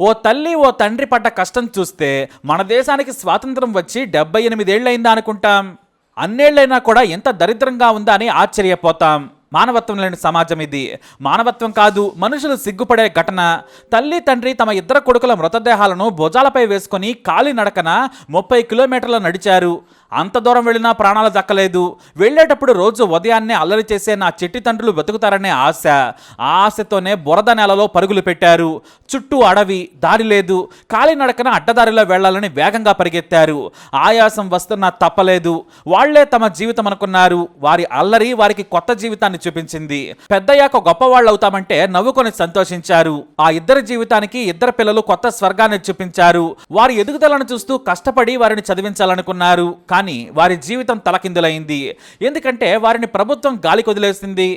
ఓ తల్లి ఓ తండ్రి పడ్డ కష్టం చూస్తే మన దేశానికి స్వాతంత్రం వచ్చి డెబ్బై ఎనిమిదేళ్ళయిందా అనుకుంటాం. అన్నేళ్ళైనా కూడా ఎంత దరిద్రంగా ఉందా అని ఆశ్చర్యపోతాం. మానవత్వం లేని సమాజం ఇది. మానవత్వం కాదు మనుషులు సిగ్గుపడే ఘటన. తల్లి తండ్రి తమ ఇద్దరు కొడుకుల మృతదేహాలను భుజాలపై వేసుకొని కాలినడకన ముప్పై కిలోమీటర్లు నడిచారు. అంత దూరం వెళ్ళినా ప్రాణాలు దక్కలేదు. వెళ్ళేటప్పుడు రోజు ఉదయాన్నే అల్లరి చేసే నా చెట్టి తండ్రులు బతుకుతారనే ఆశ. ఆ ఆశతోనే బురద నెలలో పరుగులు పెట్టారు. చుట్టూ అడవి దారి లేదు. కాలినడకన అడ్డదారిలో వెళ్ళాలని వేగంగా పరిగెత్తారు. ఆయాసం వస్తున్నా తప్పలేదు. వాళ్ళే తమ జీవితం అనుకున్నారు. వారి అల్లరి వారికి కొత్త జీవితాన్ని చూపించింది. పెద్దయ్యాక గొప్పవాళ్ళు అవుతామంటే నవ్వుకొని సంతోషించారు. ఆ ఇద్దరి జీవితానికి ఇద్దరు పిల్లలు కొత్త స్వర్గాన్ని చూపించారు. వారి ఎదుగుదలను చూస్తూ కష్టపడి వారిని చదివించాలనుకున్నారు. కానీ వారి జీవితం తలకిందులైంది. ఎందుకంటే వారిని ప్రభుత్వం గాలి వదిలేసింది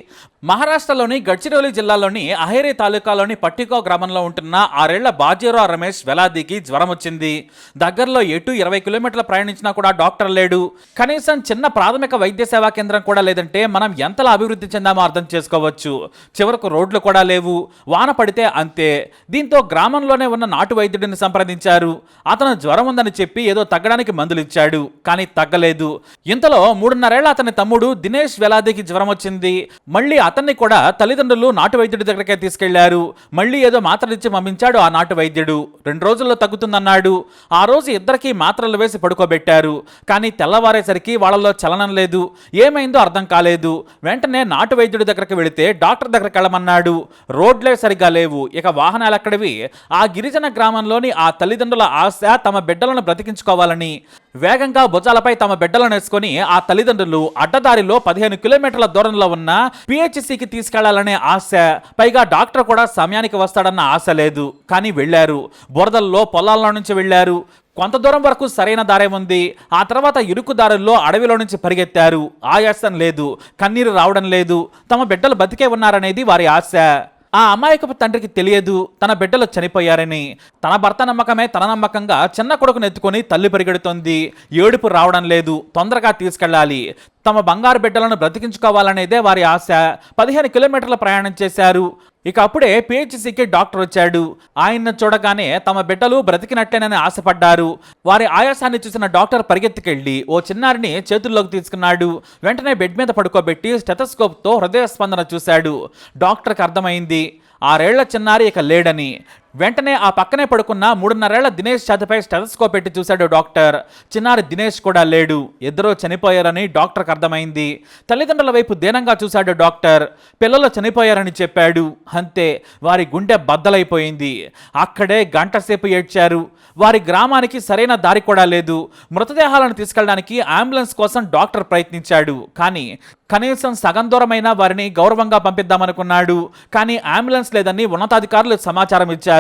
మహారాష్ట్రలోని గడ్చిరోలి జిల్లాలోని అహేరి తాలూకాలోని పట్టికో గ్రామంలో ఉంటున్న ఆరేళ్ళ బాజీరావు రమేష్ వెలాదికి జ్వరం వచ్చింది దగ్గరలో ఎటు ఇరవై కిలోమీటర్లు ప్రయాణించినా కూడా డాక్టర్ లేడు. కనీసం చిన్న ప్రాథమిక వైద్య సేవా కేంద్రం కూడా లేదంటే మనం ఎంతలా అభివృద్ధి చెందామో అర్థం చేసుకోవచ్చు. చివరకు రోడ్లు కూడా లేవు. వాన పడితే అంతే. దీంతో గ్రామంలోనే ఉన్న నాటు వైద్యుడిని సంప్రదించారు. అతను జ్వరం ఉందని చెప్పి ఏదో తగ్గడానికి మందులు ఇచ్చాడు కానీ తగ్గలేదు. ఇంతలో మూడున్నరేళ్ళ అతని తమ్ముడు దినేష్ వెలాదికి జ్వరం వచ్చింది. మళ్ళీ అతన్ని కూడా తల్లిదండ్రులు నాటు వైద్యుడి దగ్గరకే తీసుకెళ్ళారు. మళ్ళీ ఏదో మాత్రలు ఇచ్చి పంపించాడు ఆ నాటు వైద్యుడు. రెండు రోజుల్లో తగ్గుతుందన్నాడు. ఆ రోజు ఇద్దరికీ మాత్రలు వేసి పడుకోబెట్టారు. కానీ తెల్లవారేసరికి వాళ్ళలో చలనం లేదు. ఏమైందో అర్థం కాలేదు. వెంటనే నాటు వైద్యుడి దగ్గరకు వెళితే డాక్టర్ దగ్గరికి వెళ్ళమన్నాడు. రోడ్లే సరిగ్గా లేవు. ఇక వాహనాలు అక్కడివి ఆ గిరిజన గ్రామంలోని ఆ తల్లిదండ్రుల ఆశ తమ బిడ్డలను బ్రతికించుకోవాలని. వేగంగా భుజాలపై తమ బిడ్డలను వేసుకొని ఆ తల్లిదండ్రులు అడ్డదారిలో పదిహేను కిలోమీటర్ల దూరంలో ఉన్న పిహెచ్సికి తీసుకెళ్ళాలనే ఆశ. పైగా డాక్టర్ కూడా సమయానికి వస్తాడన్న ఆశ లేదు. కానీ వెళ్ళారు. బురదల్లో పొలాల్లో నుంచి వెళ్ళారు. కొంత దూరం వరకు సరైన దారే ఉంది. ఆ తర్వాత ఇరుకు దారుల్లో అడవిలో నుంచి పరిగెత్తారు. ఆయాసం లేదు. కన్నీరు రావడం లేదు. తమ బిడ్డలు బతికే ఉన్నారనేది వారి ఆశ. ఆ అమాయకపు తండ్రికి తెలియదు. తన బిడ్డలు చనిపోయారని. తన భర్త నమ్మకమే తన నమ్మకంగా చిన్న కొడుకును ఎత్తుకొని తల్లి పరిగెడుతోంది. ఏడుపు రావడం లేదు. తొందరగా తీసుకెళ్ళాలి. తమ బంగారు బిడ్డలను బ్రతికించుకోవాలనేదే వారి ఆశ. పదిహేను కిలోమీటర్ల ప్రయాణం చేశారు. ఇక అప్పుడే పిహెచ్సికి డాక్టర్ వచ్చాడు. ఆయన్ను చూడగానే తమ బిడ్డలు బ్రతికినట్టేనని ఆశపడ్డారు. వారి ఆయాసాన్ని చూసిన డాక్టర్ పరిగెత్తుకెళ్ళి ఓ చిన్నారిని చేతుల్లోకి తీసుకున్నాడు. వెంటనే బెడ్ మీద పడుకోబెట్టి స్టెథస్కోప్తో హృదయ స్పందన చూశాడు. డాక్టర్కి అర్థమైంది ఆరేళ్ళ చిన్నారి ఇక లేడని. వెంటనే ఆ పక్కనే పడుకున్న మూడున్నరేళ్ళ దినేష్ ఛాతిపై స్టెథస్కోప్ పెట్టి చూశాడు డాక్టర్. చిన్నారి దినేష్ కూడా లేడు. ఇద్దరూ చనిపోయారని డాక్టర్కి అర్థమైంది. తల్లిదండ్రుల వైపు దీనంగా చూశాడు డాక్టర్. పిల్లలు చనిపోయారని చెప్పాడు. అంతే వారి గుండె బద్దలైపోయింది. అక్కడే గంటసేపు ఏడ్చారు. వారి గ్రామానికి సరైన దారి కూడా లేదు. మృతదేహాలను తీసుకెళ్ళడానికి అంబులెన్స్ కోసం డాక్టర్ ప్రయత్నించాడు. కానీ కనీసం సగం దూరమైన వారిని గౌరవంగా పంపిద్దామనుకున్నాడు. కానీ అంబులెన్స్ లేదని ఉన్నతాధికారులు సమాచారం ఇచ్చారు.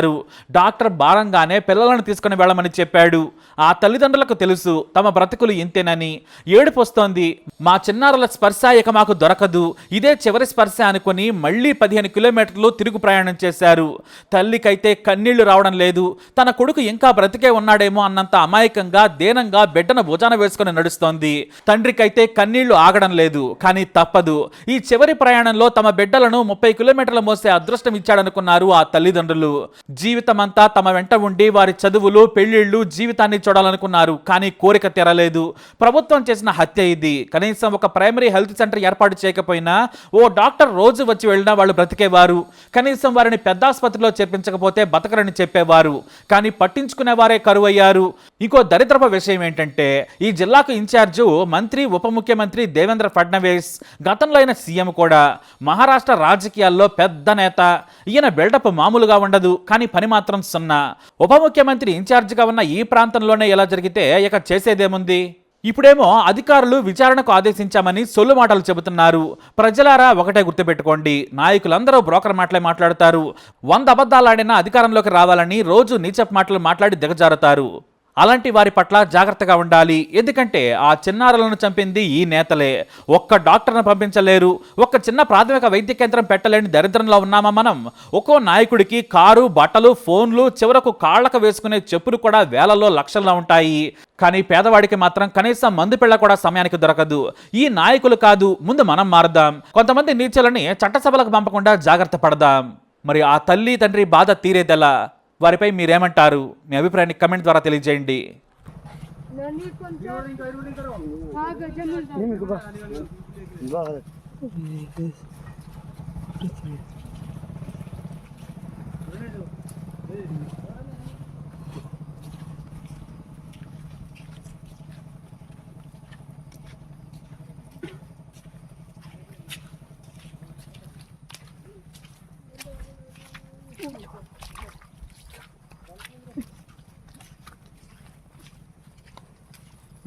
డాక్టర్ భారంగానే పిల్లలను తీసుకుని వెళ్ళమని చెప్పాడు. ఆ తల్లిదండ్రులకు తెలుసు తమ బ్రతుకులు ఇంతేనని. ఏడుపు వస్తోంది మా చిన్నారుల స్పర్శ ఇక మాకు దొరకదు. ఇదే చివరి స్పర్శ అనుకుని మళ్ళీ పదిహేను కిలోమీటర్లు తిరుగు ప్రయాణం చేశారు. తల్లికైతే కన్నీళ్ళు రావడం లేదు తన కొడుకు ఇంకా బ్రతికే ఉన్నాడేమో అన్నంత అమాయకంగా దేనంగా బిడ్డను భుజాన వేసుకుని నడుస్తోంది. తండ్రికైతే కన్నీళ్ళు ఆగడం లేదు కానీ తప్పదు. ఈ చివరి ప్రయాణంలో తమ బిడ్డలను ముప్పై కిలోమీటర్లు మోసే అదృష్టం ఇచ్చాడనుకున్నారు ఆ తల్లిదండ్రులు. జీవితమంతా తమ వెంట ఉండి వారి చదువులు పెళ్ళిళ్ళు జీవితాన్ని చూడాలనుకున్నారు. కానీ కోరిక తెరలేదు. ప్రభుత్వం చేసిన హత్య ఇది. కనీసం ఒక ప్రైమరీ హెల్త్ సెంటర్ ఏర్పాటు చేయకపోయినా ఓ డాక్టర్ రోజు వచ్చి వెళ్ళినా వాళ్ళు బ్రతికేవారు. కనీసం వారిని పెద్ద ఆసుపత్రిలో చేర్పించకపోతే బతకరని చెప్పేవారు. కానీ పట్టించుకునేవారే కరువయ్యారు. ఇంకో దరిద్రపు విషయం ఏంటంటే ఈ జిల్లాకు ఇన్ఛార్జు మంత్రి ఉప ముఖ్యమంత్రి దేవేంద్ర ఫడ్నవీస్ గతంలో అయిన సీఎం కూడా. మహారాష్ట్ర రాజకీయాల్లో పెద్ద నేత. ఈయన బిల్డప్ మామూలుగా ఉండదు. కానీ పని మాత్రం సున్నా. ఉప ముఖ్యమంత్రి ఇన్ఛార్జిగా ఉన్న ఈ ప్రాంతంలోనే ఎలా జరిగితే ఇక చేసేదేముంది? ఇప్పుడేమో అధికారులు విచారణకు ఆదేశించామని సొల్లు మాటలు చెబుతున్నారు. ప్రజలారా ఒకటే గుర్తుపెట్టుకోండి. నాయకులందరూ బ్రోకర్ మాటలే మాట్లాడతారు. వంద అబద్ధాలాడినా అధికారంలోకి రావాలని రోజు నీచప్ మాటలు మాట్లాడి దిగజారుతారు. అలాంటి వారి పట్ల జాగ్రత్తగా ఉండాలి. ఎందుకంటే ఆ చిన్నారులను చంపింది ఈ నేతలే. ఒక్క డాక్టర్ను పంపించలేరు. ఒక్క చిన్న ప్రాథమిక వైద్య కేంద్రం పెట్టలేని దరిద్రంలో ఉన్నామా మనం? ఒక్కో నాయకుడికి కారు బట్టలు ఫోన్లు చివరకు కాళ్ళకు వేసుకునే చెప్పులు కూడా వేలలో లక్షల్లో ఉంటాయి. కానీ పేదవాడికి మాత్రం కనీసం మందు పిల్ల కూడా సమయానికి దొరకదు. ఈ నాయకులు కాదు. ముందు మనం మారుదాం. కొంతమంది నీచులని చట్టసభలకు పంపకుండా జాగ్రత్త పడదాం. మరి ఆ తల్లి తండ్రి బాధ తీరేదెలా? వారిపై మీరేమంటారు? మీ అభిప్రాయాన్ని కమెంట్ ద్వారా తెలియజేయండి.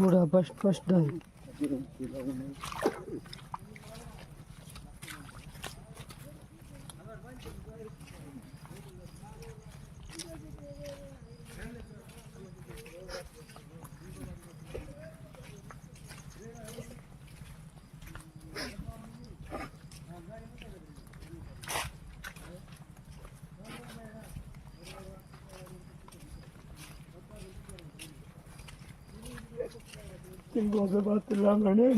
Bura baş baş dön. Gittim konservatuvarlarına.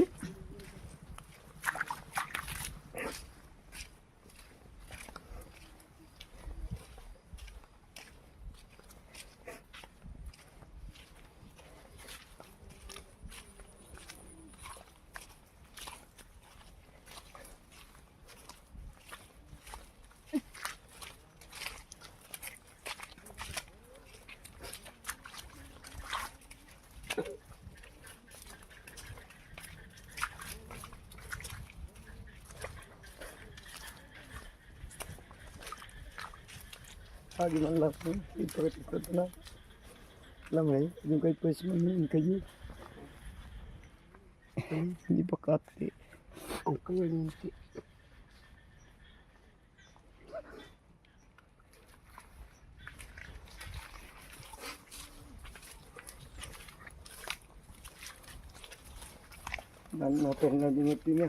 ಹಾಗೆ ಮಲ್ಲಪ್ಪ ಇಪ್ಪತ್ತು ಇಪ್ಪತ್ತನ ಲಂಗೈ ನಿಮ್ಮ ಕೈ ಪೈಸೆ ನಿಮ್ಮ ಕೈ ದೀಪಕ್ ಹಾಕ್ತಿ ಅಂಕಲ್ ಅಂತಿ ನನ್ನ ತೊಗೊಂಡು ನಿಮ್ಮತ್ತಿನ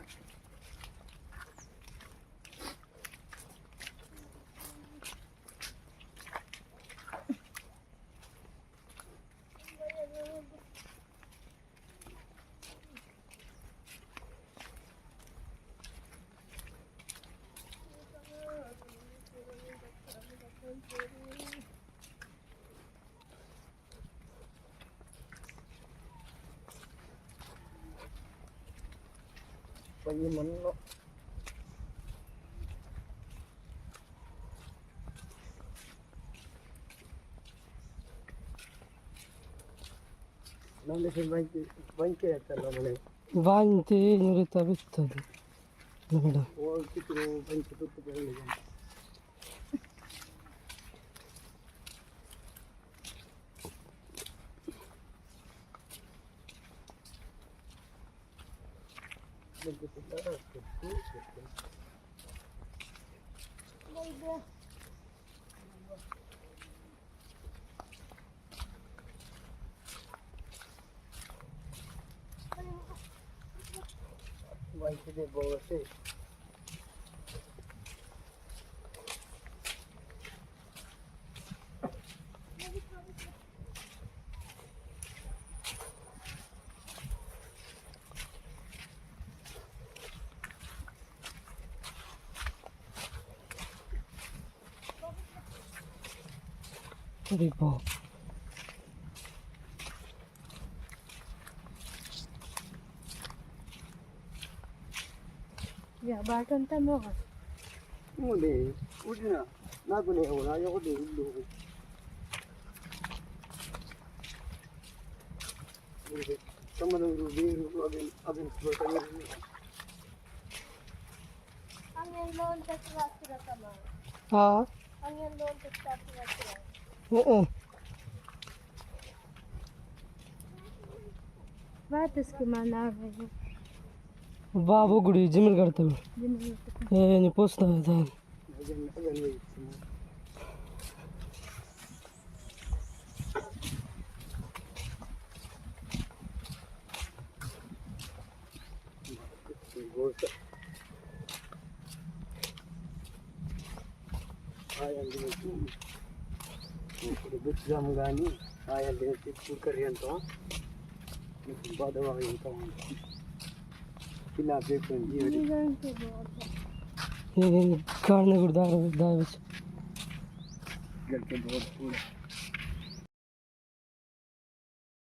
こういうもののなんで毎日、毎日やったのね。毎日濡れ食べてたで。だから。おお、ちょっと、毎日取ってくれるのか。Vai ter de bola, vocês. Sabi po. వ్యాపారం తమో ఉండే ఉడిన నాకు లేవు నా ఒకటి ఇల్లు తమరు వీరు అది అది అంగన్ లోన్ తెచ్చి రాస్తున్నా తమ ఆ అంగన్ లోన్ తెచ్చి రాస్తున్నా O o. વાત સ્કીમાં ના આવે વાહ બોગડી જીમર કરતા એ ને પોસતા હતા I am doing ఇప్పుడు గుజ్జాము కానీ కాయలు వేసి కుక్కరి అంటాం ఇప్పుడు బాధగా ఉంటాం ఇలా పెట్టుకోండి కాడనే కూడా దాని దాని గడిపే కూడా.